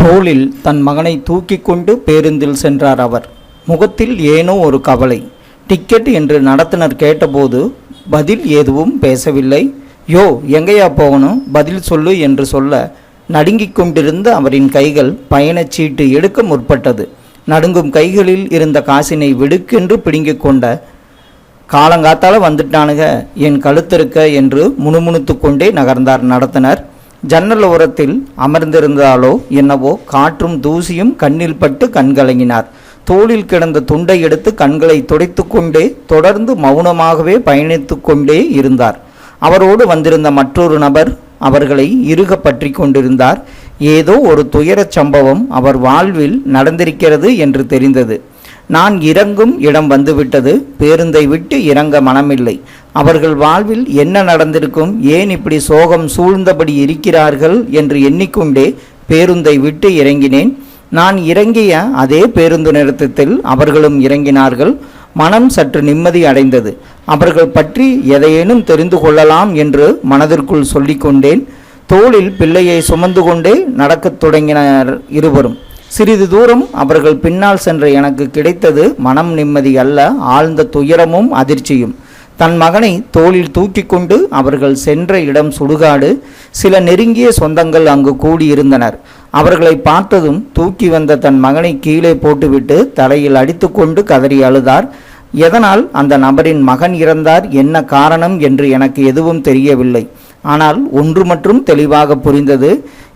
தோளில் தன் மகனை தூக்கி கொண்டு பேருந்தில் சென்றார் அவர். முகத்தில் ஏனோ ஒரு கவலை. டிக்கெட் என்று நடத்துனர் கேட்டபோது பதில் எதுவும் பேசவில்லை. யோ எங்கேயா போகணும்? பதில் சொல்லு என்று சொல்ல நடுங்கிக் கொண்டிருந்த அவரின் கைகள் பயணச்சீட்டு எடுக்க முற்பட்டது. நடுங்கும் கைகளில் இருந்த காசினை வெடுக்கென்று பிடுங்கிக் கொண்ட காலங்காத்தால வந்துட்டானுங்க. என் கழுத்திருக்க என்று முணுமுணுத்து கொண்டே நகர்ந்தார் நடத்தினர். ஜன்னல் ஓரத்தில் அமர்ந்திருந்தாலோ என்னவோ காற்றும் தூசியும் கண்ணில் பட்டு கண்கலங்கினார் தோளில் கிடந்த துண்டை எடுத்து கண்களை துடைத்து கொண்டே தொடர்ந்து மௌனமாகவே பயணித்து கொண்டே இருந்தார். அவரோடு வந்திருந்த மற்றொரு நபர் அவர்களை இறுக பற்றி கொண்டிருந்தார். ஏதோ ஒரு துயரச் சம்பவம் அவர் வாழ்வில் நடந்திருக்கிறது என்று தெரிந்தது. நான் இறங்கும் இடம் வந்துவிட்டது பேருந்தை விட்டு இறங்க மனமில்லை. அவர்கள் வாழ்வில் என்ன நடந்திருக்கும் ஏன் இப்படி சோகம் சூழ்ந்தபடி இருக்கிறார்கள் என்று எண்ணிக்கொண்டே பேருந்தை விட்டு இறங்கினேன். நான் இறங்கிய அதே பேருந்து நிறுத்தத்தில் அவர்களும் இறங்கினார்கள். மனம் சற்று நிம்மதி அடைந்தது. அவர்கள் பற்றி எதையேனும் தெரிந்து கொள்ளலாம் என்று மனதிற்குள் சொல்லிக்கொண்டேன். தோளில் பிள்ளையை சுமந்து கொண்டே நடக்கத் தொடங்கினர் இருவரும். சிறிது தூரம் அவர்கள் பின்னால் சென்ற எனக்கு கிடைத்தது மனம் நிம்மதி அல்ல ஆழ்ந்த துயரமும் அதிர்ச்சியும். தன் மகனை தோளில் தூக்கி கொண்டு அவர்கள் சென்ற இடம் சுடுகாடு சில நெருங்கிய சொந்தங்கள் அங்கு கூடியிருந்தனர். அவர்களை பார்த்ததும் தூக்கி வந்த தன் மகனை கீழே போட்டுவிட்டு தலையில் அடித்துக்கொண்டு கதறி அழுதார். எதனால் அந்த நபரின் மகன் இறந்தார் என்ன காரணம் என்று எனக்கு எதுவும் தெரியவில்லை. ஆனால் ஒன்று மட்டும் தெளிவாக புரிந்தது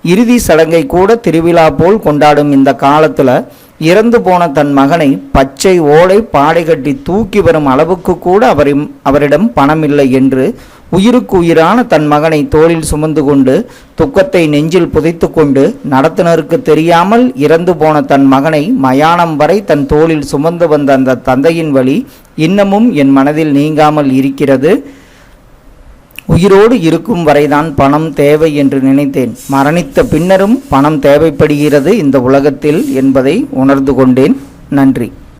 இறுதி சடங்கை கூட திருவிழா போல் கொண்டாடும் இந்த காலத்தில் இறந்து போன தன் மகனை பச்சை ஓலை பாடை கட்டி தூக்கி வரும் அளவுக்கு கூட அவரின் அவரிடம் பணமில்லை என்று உயிருக்கு உயிரான தன் மகனை தோளில் சுமந்து கொண்டு துக்கத்தை நெஞ்சில் புதைத்து கொண்டு நடத்துனருக்கு தெரியாமல் இறந்து போன தன் மகனை மயானம் வரை தன் தோளில் சுமந்து வந்த அந்த தந்தையின் வழி இன்னமும் என் மனதில் நீங்காமல் இருக்கிறது. உயிரோடு இருக்கும் வரைதான் பணம் தேவை என்று நினைத்தேன். மரணித்த பின்னரும் பணம் தேவைப்படுகிறது இந்த உலகத்தில் என்பதை உணர்ந்து கொண்டேன். நன்றி.